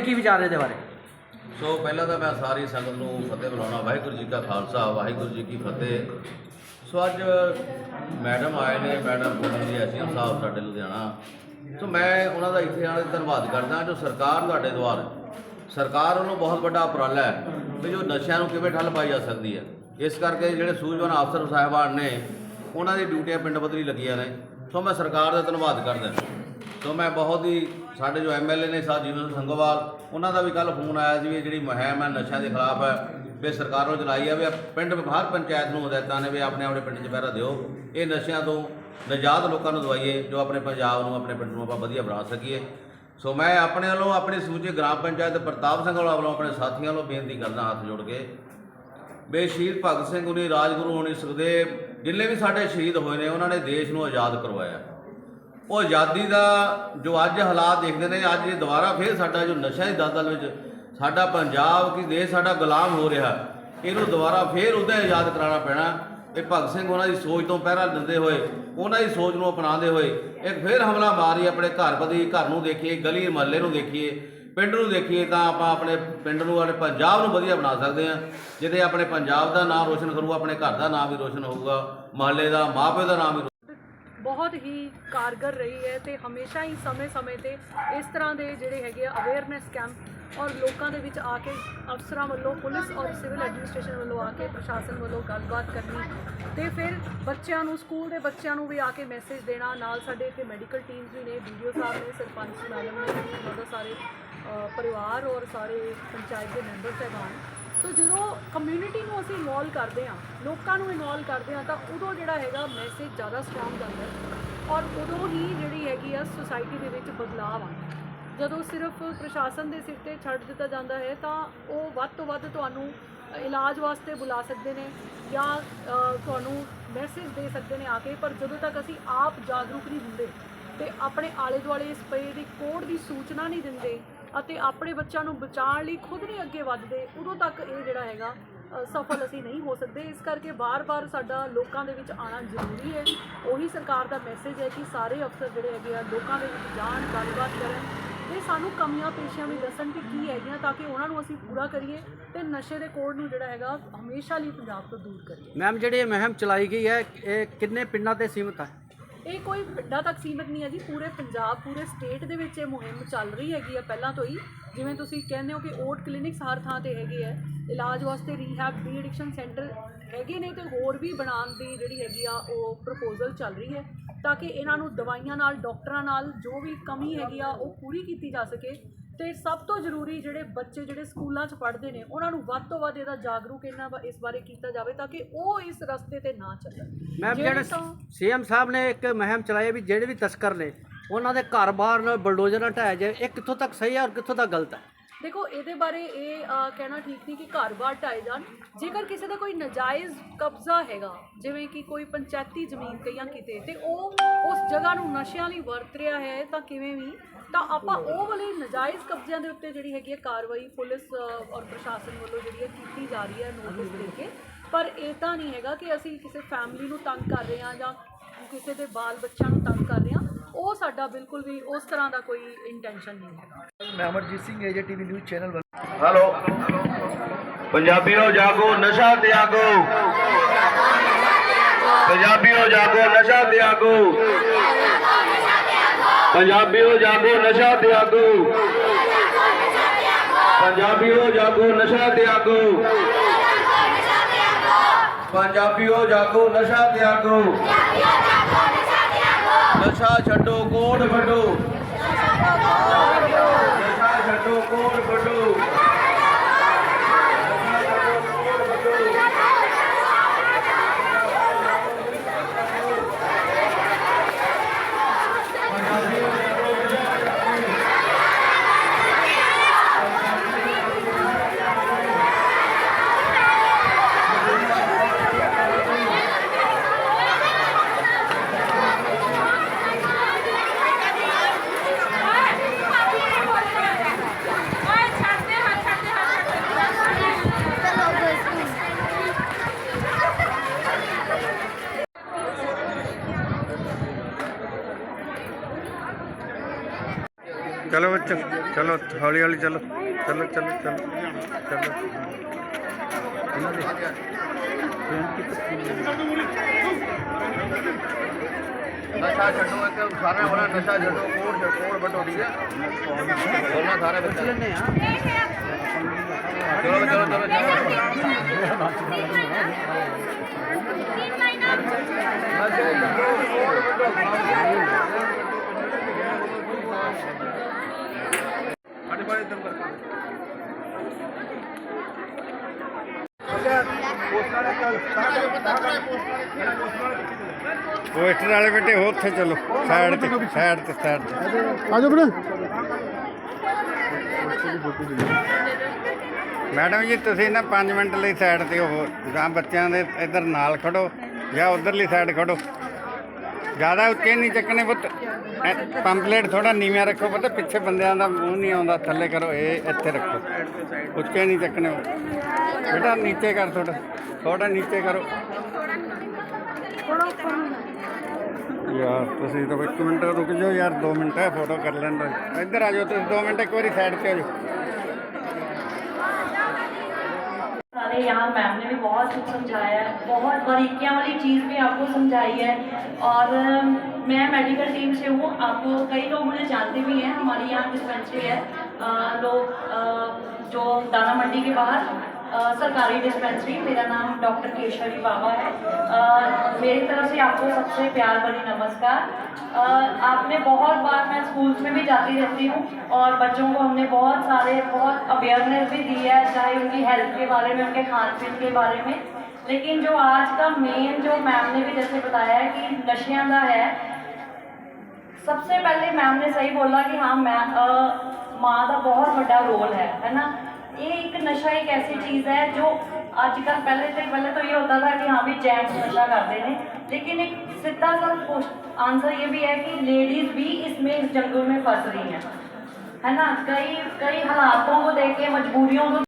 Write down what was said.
ਤੁਹਾਡੇ ਕੀ ਵਿਚਾਰ ਇਹਦੇ ਬਾਰੇ? ਸੋ ਪਹਿਲਾਂ ਤਾਂ ਮੈਂ ਸਾਰੀ ਸੰਗਤ ਨੂੰ ਫਤਿਹ ਬੁਲਾਉਣਾ, ਵਾਹਿਗੁਰੂ ਜੀ ਕਾ ਖਾਲਸਾ, ਵਾਹਿਗੁਰੂ ਜੀ ਕੀ ਫਤਿਹ। ਸੋ ਅੱਜ ਮੈਡਮ ਆਏ ਨੇ, ਮੈਡਮ ਪੂਨਮ ਜੀ ਐਸਐਮ ਸਾਹਿਬ ਸਾਡੇ ਲੁਧਿਆਣਾ। ਸੋ ਮੈਂ ਉਹਨਾਂ ਦਾ ਇੱਥੇ ਆਉਣ ਧੰਨਵਾਦ ਕਰਦਾ, ਜੋ ਸਰਕਾਰ ਤੁਹਾਡੇ ਦੁਆਰ ਸਰਕਾਰ ਉਹਨੂੰ ਬਹੁਤ ਵੱਡਾ ਉਪਰਾਲਾ ਹੈ ਵੀ ਜੋ ਨਸ਼ਿਆਂ ਨੂੰ ਕਿਵੇਂ ਠੱਲ ਪਾਈ ਜਾ ਸਕਦੀ ਹੈ। ਇਸ ਕਰਕੇ ਜਿਹੜੇ ਸੂਝਵਾਨ ਅਫਸਰ ਸਾਹਿਬਾਨ ਨੇ, ਉਹਨਾਂ ਦੀ ਡਿਊਟੀਆਂ ਪਿੰਡ ਪੱਧਰੀ ਲੱਗੀਆਂ ਨੇ। ਸੋ ਮੈਂ ਸਰਕਾਰ ਦਾ ਧੰਨਵਾਦ ਕਰਦਾ। ਸੋ ਮੈਂ ਬਹੁਤ ਹੀ ਸਾਡੇ ਜੋ ਐਮਐਲਏ ਨੇ ਸਾਹਿਬ ਜੀਵਨ ਸਿੰਘ ਸੰਗੋਵਾਲ ਉਹਨਾਂ ਦਾ ਵੀ ਕੱਲ ਫੋਨ ਆਇਆ ਸੀ ਵੀ ਇਹ ਜਿਹੜੀ ਮੁਹਿੰਮ ਹੈ ਨਸ਼ਿਆਂ ਦੇ ਖਿਲਾਫ ਹੈ, ਵੀ ਸਰਕਾਰ ਨੂੰ ਚਲਾਈ ਹੈ ਵੀ ਪਿੰਡ, ਹਰ ਪੰਚਾਇਤ ਨੂੰ ਹਦਾਇਤਾਂ ਨੇ ਵੀ ਆਪਣੇ ਆਪਣੇ ਪਿੰਡ 'ਚ ਪਹਿਰਾ ਦਿਓ। ਇਹ ਨਸ਼ਿਆਂ ਤੋਂ ਨਿਜਾਤ ਲੋਕਾਂ ਨੂੰ ਦਵਾਈਏ, ਜੋ ਆਪਣੇ ਪੰਜਾਬ ਨੂੰ, ਆਪਣੇ ਪਿੰਡ ਨੂੰ ਆਪਾਂ ਵਧੀਆ ਬਣਾ ਸਕੀਏ। ਸੋ ਮੈਂ ਆਪਣੇ ਵੱਲੋਂ ਆਪਣੀ ਸਮੁੱਚੇ ਗ੍ਰਾਮ ਪੰਚਾਇਤ ਪ੍ਰਤਾਪ ਸਿੰਘ ਵਾਲਾ ਵੱਲੋਂ ਆਪਣੇ ਸਾਥੀਆਂ ਵੱਲੋਂ ਬੇਨਤੀ ਕਰਦਾ ਹੱਥ ਜੋੜ ਕੇ ਬੇ ਸ਼ਹੀਦ ਭਗਤ ਸਿੰਘ ਉਨੀ ਰਾਜਗੁਰੂ ਹੋਣੀ ਸੁਖਦੇਵ, ਜਿੰਨੇ ਵੀ ਸਾਡੇ ਸ਼ਹੀਦ ਹੋਏ ਨੇ, ਉਹਨਾਂ ਨੇ ਦੇਸ਼ ਨੂੰ ਆਜ਼ਾਦ ਕਰਵਾਇਆ। ਉਹ ਆਜ਼ਾਦੀ ਦਾ ਜੋ ਅੱਜ ਹਾਲਾਤ ਦੇਖਦੇ ਨੇ, ਅੱਜ ਇਹ ਦੁਬਾਰਾ ਫੇਰ ਸਾਡਾ ਜੋ ਨਸ਼ਾ ਹੀ ਦਲਦਲ ਵਿੱਚ ਸਾਡਾ ਪੰਜਾਬ ਕੀ ਦੇਸ਼ ਸਾਡਾ ਗੁਲਾਮ ਹੋ ਰਿਹਾ, ਇਹਨੂੰ ਦੁਬਾਰਾ ਫੇਰ ਉਹਦਾ ਆਜ਼ਾਦ ਕਰਾਉਣਾ ਪੈਣਾ। ਇਹ ਭਗਤ ਸਿੰਘ ਉਹਨਾਂ ਦੀ ਸੋਚ ਤੋਂ ਪਹਿਰਾ ਦਿੰਦੇ ਹੋਏ, ਉਹਨਾਂ ਦੀ ਸੋਚ ਨੂੰ ਅਪਣਾਉਂਦੇ ਹੋਏ, ਇੱਕ ਫੇਰ ਹਮਲਾ ਮਾਰੀ ਆਪਣੇ ਘਰ ਬਦੀ ਘਰ ਨੂੰ ਦੇਖੀਏ, ਗਲੀ ਮਹੱਲੇ ਨੂੰ ਦੇਖੀਏ, ਪਿੰਡ ਨੂੰ ਦੇਖੀਏ ਤਾਂ ਆਪਾਂ ਆਪਣੇ ਪਿੰਡ ਨੂੰ, ਆਪਣੇ ਪੰਜਾਬ ਨੂੰ ਵਧੀਆ ਬਣਾ ਸਕਦੇ ਹਾਂ। ਜਿਹਦੇ ਆਪਣੇ ਪੰਜਾਬ ਦਾ ਨਾਮ ਰੋਸ਼ਨ ਕਰੂ ਆਪਣੇ ਘਰ ਦਾ ਨਾਮ ਵੀ ਰੋਸ਼ਨ ਹੋਊਗਾ, ਮਹੱਲੇ ਦਾ ਮਾਪੇ ਦਾ ਨਾਮ ਵੀ ਬਹੁਤ ਹੀ ਕਾਰਗਰ ਰਹੀ ਹੈ ਤੇ ਹਮੇਸ਼ਾ ਹੀ ਸਮੇਂ-ਸਮੇਂ ਤੇ ਇਸ ਤਰ੍ਹਾਂ ਦੇ ਜਿਹੜੇ ਹੈਗੇ ਆ ਅਵੇਅਰਨੈਸ ਕੈਂਪ ਔਰ ਲੋਕਾਂ ਦੇ ਵਿੱਚ ਆ ਕੇ ਅਫਸਰਾਂ ਵੱਲੋਂ, ਪੁਲਿਸ ਔਰ ਸਿਵਲ ਐਡਮਿਨਿਸਟ੍ਰੇਸ਼ਨ ਵੱਲੋਂ ਆ ਕੇ ਪ੍ਰਸ਼ਾਸਨ ਵੱਲੋਂ ਗੱਲਬਾਤ ਕਰਨੀ ਤੇ ਫਿਰ ਬੱਚਿਆਂ ਨੂੰ, ਸਕੂਲ ਦੇ ਬੱਚਿਆਂ ਨੂੰ ਵੀ ਆ ਕੇ ਮੈਸੇਜ ਦੇਣਾ। ਨਾਲ ਸਾਡੇ ਇੱਥੇ ਮੈਡੀਕਲ ਟੀਮਸ ਵੀ ਨੇ, ਵੀਡੀਓ ਸਾਹਿਬ ਨੇ, ਸਰਪੰਚ ਮੈਡਮ ਨੇ ਬਹੁਤ ਸਾਰੇ ਪਰਿਵਾਰ ਔਰ ਸਾਰੇ ਪੰਚਾਇਤ ਦੇ ਮੈਂਬਰ ਸਹਿਬਾਨ ਸੋ ਜਦੋਂ ਕਮਿਊਨਿਟੀ ਨੂੰ ਅਸੀਂ ਇਨਵੋਲਵ ਕਰਦੇ ਹਾਂ, ਲੋਕਾਂ ਨੂੰ ਇਨਵੋਲਵ ਕਰਦੇ ਹਾਂ, ਤਾਂ ਉਦੋਂ ਜਿਹੜਾ ਹੈਗਾ ਮੈਸੇਜ ਜ਼ਿਆਦਾ ਸਟਰੋਂਗ ਜਾਂਦਾ ਹੈ ਔਰ ਉਦੋਂ ਹੀ ਜਿਹੜੀ ਹੈਗੀ ਆ ਸੁਸਾਇਟੀ ਦੇ ਵਿੱਚ ਬਦਲਾਅ ਆਉਂਦਾ ਜਦੋਂ ਸਿਰਫ ਪ੍ਰਸ਼ਾਸਨ ਦੇ ਸਿਰ ਤੇ ਛੱਡ ਦਿੱਤਾ ਜਾਂਦਾ ਹੈ, ਤਾਂ ਉਹ ਵੱਧ ਤੋਂ ਵੱਧ ਤੁਹਾਨੂੰ ਇਲਾਜ ਵਾਸਤੇ ਬੁਲਾ ਸਕਦੇ ਨੇ ਜਾਂ ਤੁਹਾਨੂੰ ਮੈਸੇਜ ਦੇ ਸਕਦੇ ਨੇ ਆ ਕੇ, ਪਰ ਜਦੋਂ ਤੱਕ ਅਸੀਂ ਆਪ ਜਾਗਰੂਕ ਨਹੀਂ ਹੁੰਦੇ ਤੇ ਆਪਣੇ ਆਲੇ ਦੁਆਲੇ ਇਸ ਪਏ ਦੀ ਕੋਡ ਦੀ ਸੂਚਨਾ ਨਹੀਂ ਦਿੰਦੇ ਅਤੇ ਆਪਣੇ ਬੱਚਿਆਂ ਨੂੰ ਬਚਾਉਣ ਲਈ ਖੁਦ ਨਹੀਂ ਅੱਗੇ ਵੱਧਦੇ, ਉਦੋਂ ਤੱਕ ਇਹ ਜਿਹੜਾ ਹੈਗਾ ਸਫਲ ਅਸੀਂ ਨਹੀਂ ਹੋ ਸਕਦੇ। ਇਸ ਕਰਕੇ ਬਾਰ-ਬਾਰ ਸਾਡਾ ਲੋਕਾਂ ਦੇ ਵਿੱਚ ਆਉਣਾ ਜ਼ਰੂਰੀ ਹੈ। ਉਹੀ ਸਰਕਾਰ ਦਾ ਮੈਸੇਜ ਹੈ ਕਿ ਸਾਰੇ ਅਫਸਰ ਜਿਹੜੇ ਹੈਗੇ ਆ, ਲੋਕਾਂ ਦੇ ਵਿੱਚ ਜਾਣ, ਗੱਲਬਾਤ ਕਰਨ ਤੇ ਸਾਨੂੰ ਕਮੀਆਂ ਪੇਸ਼ੀਆਂ ਵੀ ਦੱਸਣ ਕਿ ਕੀ ਹੈਗੀਆਂ ਤਾਂ ਕਿ ਉਹਨਾਂ ਨੂੰ ਅਸੀਂ ਪੂਰਾ ਕਰੀਏ ਤੇ ਨਸ਼ੇ ਦੇ ਕੋੜ ਨੂੰ ਜਿਹੜਾ ਹੈਗਾ, ਹਮੇਸ਼ਾ ਲਈ ਪੰਜਾਬ ਤੋਂ ਦੂਰ ਕਰੀਏ। ਮੈਮ ਜਿਹੜੀ ਇਹ ਮੁਹਿੰਮ ਚਲਾਈ ਗਈ ਹੈ, ਇਹ ਕਿੰਨੇ ਪਿੰਡਾਂ ਤੇ ਸੀਮਿਤ ਹੈ? ਇਹ ਕੋਈ ਵੱਡਾ ਤੱਕ ਸੀਮਿਤ ਨਹੀਂ ਹੈ ਜੀ, ਪੂਰੇ ਪੰਜਾਬ, ਪੂਰੇ ਸਟੇਟ ਦੇ ਵਿੱਚ ਇਹ ਮੁਹਿੰਮ ਚੱਲ ਰਹੀ ਹੈਗੀ ਆ ਪਹਿਲਾਂ ਤੋਂ ਹੀ। ਜਿਵੇਂ ਤੁਸੀਂ ਕਹਿੰਦੇ ਹੋ ਕਿ ਓਟ ਕਲੀਨਿਕਸ ਹਰ ਥਾਂ ਤੇ ਹੈਗੇ ਆ ਇਲਾਜ ਵਾਸਤੇ ਰੀਹੈਬ ਡੀ ਐਡਿਕਸ਼ਨ ਸੈਂਟਰ ਹੈਗੇ ਨੇ ਤੇ ਹੋਰ ਵੀ ਬਣਾਉਣ ਦੀ ਜਿਹੜੀ ਹੈਗੀ ਆ ਉਹ ਪ੍ਰਪੋਜ਼ਲ ਚੱਲ ਰਹੀ ਹੈ, ਤਾਂ ਕਿ ਇਹਨਾਂ ਨੂੰ ਦਵਾਈਆਂ ਨਾਲ, ਡਾਕਟਰਾਂ ਨਾਲ ਜੋ ਵੀ ਕਮੀ ਹੈਗੀ ਆ ਉਹ ਪੂਰੀ ਕੀਤੀ ਜਾ ਸਕੇ। ਤੇ ਸਭ ਤੋਂ ਜ਼ਰੂਰੀ ਜਿਹੜੇ ਬੱਚੇ ਜਿਹੜੇ ਸਕੂਲਾਂ 'ਚ ਪੜ੍ਹਦੇ ਨੇ ਉਹਨਾਂ ਨੂੰ ਵੱਧ ਤੋਂ ਵੱਧ ਇਹਦਾ ਜਾਗਰੂਕ ਇਹਨਾਂ ਇਸ ਬਾਰੇ ਕੀਤਾ ਜਾਵੇ ਤਾਂ ਕਿ ਉਹ ਇਸ ਰਸਤੇ ਤੇ ਨਾ ਚੱਲਣ। ਮੈਮ ਜਿਹੜੇ ਸੀਐਮ ਸਾਹਿਬ ਨੇ ਇੱਕ ਮੁਹਿੰਮ ਚਲਾਈ ਵੀ ਜਿਹੜੇ ਵੀ ਤਸਕਰ ਨੇ ਉਹਨਾਂ ਦੇ ਘਰ-ਬਾਰ ਨਾਲ ਬਲਡੋਜ਼ਰ ਨਾਲ ਢਾਇਆ ਜਾਏ ਇਹ ਕਿੱਥੋਂ ਤੱਕ ਸਹੀ ਹੈ ਔਰ ਕਿੱਥੋਂ ਤੱਕ ਗਲਤ ਹੈ ਦੇਖੋ, ਇਹਦੇ ਬਾਰੇ ਇਹ ਕਹਿਣਾ ਠੀਕ ਨਹੀਂ ਕਿ ਘਰ-ਬਾਰ ਢਾਏ ਜਾਣ। ਜੇਕਰ ਕਿਸੇ ਦਾ ਕੋਈ ਨਜਾਇਜ਼ ਕਬਜ਼ਾ ਹੈਗਾ, ਜਿਵੇਂ ਕਿ ਕੋਈ ਪੰਚਾਇਤੀ ਜ਼ਮੀਨ ਤੇ ਜਾਂ ਕਿਤੇ, ਤੇ ਉਹ ਉਸ ਜਗ੍ਹਾ ਨੂੰ ਨਸ਼ਿਆਂ ਲਈ ਵਰਤ ਰਿਹਾ ਹੈ, ਤਾਂ ਕਿਵੇਂ ਵੀ, ਤਾਂ ਆਪਾਂ ਉਹ ਵਾਲੇ ਨਜਾਇਜ਼ ਕਬਜ਼ਿਆਂ ਦੇ ਉੱਤੇ ਜਿਹੜੀ ਹੈਗੀ ਹੈ ਕਾਰਵਾਈ ਪੁਲਿਸ ਔਰ ਪ੍ਰਸ਼ਾਸਨ ਵੱਲੋਂ ਜਿਹੜੀ ਹੈ ਕੀਤੀ ਜਾ ਰਹੀ ਹੈ ਨੋਟਿਸ ਦੇ ਕੇ। ਪਰ ਇਹ ਤਾਂ ਨਹੀਂ ਹੈਗਾ ਕਿ ਅਸੀਂ ਕਿਸੇ ਫੈਮਿਲੀ ਨੂੰ ਤੰਗ ਕਰ ਰਹੇ ਹਾਂ ਜਾਂ ਕਿਸੇ ਦੇ ਬਾਲ ਬੱਚਿਆਂ ਨੂੰ ਤੰਗ ਕਰ ਰਹੇ ਹਾਂ। ਉਹ ਸਾਡਾ ਬਿਲਕੁਲ ਵੀ ਉਸ ਤਰ੍ਹਾਂ ਦਾ ਕੋਈ ਇੰਟੈਂਸ਼ਨ ਨਹੀਂ ਹੈਗਾ। ਮੈਂ Amarjit Singh AJ TV news channel ਵੱਲੋਂ। ਹੈਲੋ। ਪੰਜਾਬੀਓ ਜਾਗੋ ਨਸ਼ਾ ਤਿਆਗੋ। ਪੰਜਾਬੀਓ ਜਾਗੋ ਨਸ਼ਾ ਤਿਆਗੋ। ਪੰਜਾਬੀਓ ਜਾਗੋ ਨਸ਼ਾ ਤਿਆਗੋ। ਪੰਜਾਬੀਓ ਜਾਗੋ ਨਸ਼ਾ ਤਿਆਗੋ। ਪੰਜਾਬੀਓ ਜਾਗੋ ਨਸ਼ਾ ਤਿਆਗੋ। ਨਸ਼ਾ ਛੱਡੋ ਕੋੜ ਵੱਡੋ ਚਲੋ ਬੱਚੋ ਚਲੋ ਹੌਲੀ ਹੌਲੀ ਚਲੋ। ਚਲੋ ਚਲੋ ਚਲੋ। ਚਲੋ। ਨਸ਼ਾ ਛੱਡੋ ਇੱਕ ਸਾਰਿਆਂ ਹੋਣਾ ਨਸ਼ਾ ਛੱਡੋ ਕੋੜ ਕੋੜ ਵੱਟੋ ਠੀਕ ਹੈ। ਬੋਲਣਾ ਸਾਰੇ ਬੱਚੇ ਲੈਣੇ ਆ ਚਲੋ ਚਲੋ ਚਲੋ। ਚਲੋ ਪੋਸਟਰ ਵਾਲੇ ਬੇਟੇ ਹੋ ਉੱਥੇ ਚਲੋ। ਸਾਈਡ ਤੇ ਸਾਈਡ ਤੇ ਸਾਈਡ ਤੇ। ਆਜੋ ਵੀਰੇ। ਮੈਡਮ ਜੀ ਤੁਸੀਂ ਨਾ 5 ਮਿੰਟ ਲਈ ਸਾਈਡ ਤੇ ਹੋ ਜਾਂ ਬੱਚਿਆਂ ਦੇ ਇੱਧਰ ਨਾਲ ਖੜੋ ਜਾਂ ਉਧਰਲੀ ਸਾਈਡ ਖੜੋ। ਜ਼ਿਆਦਾ ਉੱਚੇ ਨਹੀਂ ਚੱਕਣੇ ਪੁੱਤ। ਐ- ਪੰਪਲੇਟ ਥੋੜਾ ਨੀਵਿਆਂ ਰੱਖੋ ਪਤਾ, ਪਿੱਛੇ ਬੰਦਿਆਂ ਦਾ ਮੂੰਹ ਨਹੀਂ ਆਉਂਦਾ, ਥੱਲੇ ਕਰੋ, ਇਹ ਇੱਥੇ ਰੱਖੋ। ਉੱਚੇ ਨਹੀਂ ਚੱਕਣੇ ਬੇਟਾ ਨੀਚੇ ਕਰ ਥੋੜਾ ਥੋੜਾ ਨੀਚੇ ਕਰੋ। ਯਾਰ, ਤੁਸੀਂ ਤਾਂ ਇੱਕ ਮਿੰਟ ਰੁਕ ਜਾਓ ਯਾਰ 2 ਮਿੰਟ ਹੈ ਫੋਟੋ ਕਰ ਲੈਂਦਾ ਇੱਧਰ ਆ ਜਾਓ ਤੁਸੀਂ 2 ਮਿੰਟ, ਇੱਕ ਵਾਰੀ ਸਾਈਡ ਤੇ ਆ ਜਾਓ। सारे यहाँ मैम ने भी बहुत कुछ समझाया है, बहुत बारीकियाँ वाली चीज़ भी आपको समझाई है। और मैं मेडिकल टीम से हूँ, आपको कई लोग मुझे जानते भी हैं, हमारी यहाँ डिस्पेंसरी है। लोग जो दाना मंडी के बाहर सरकारी डिस्पेंसरी मेरा नाम डॉक्टर केशवरी बाबा है। अ, मेरी तरफ़ से आपको सबसे प्यार भरी नमस्कार। आपने बहुत बार मैं स्कूल्स में भी जाती रहती हूँ और बच्चों को हमने बहुत सारे बहुत अवेयरनेस भी दी है चाहे उनकी हेल्थ के बारे में उनके खान पीन के बारे में। लेकिन जो आज का मेन जो मैम ने भी जैसे बताया है कि नशियाँ का है सबसे पहले मैम ने सही बोला कि हाँ मैं अ, माँ का बहुत बड़ा रोल है है ना? ये एक नशा एक ऐसी चीज़ है जो आजकल पहले से पहले तो ये होता था कि हाँ भी जेंट्स नशा करते हैं लेकिन एक सीधा सा आंसर ये भी है कि लेडीज़ भी इसमें इस जंगल में फंस रही हैं। है ना? कई कई हालातों को देख के, मजबूरियों को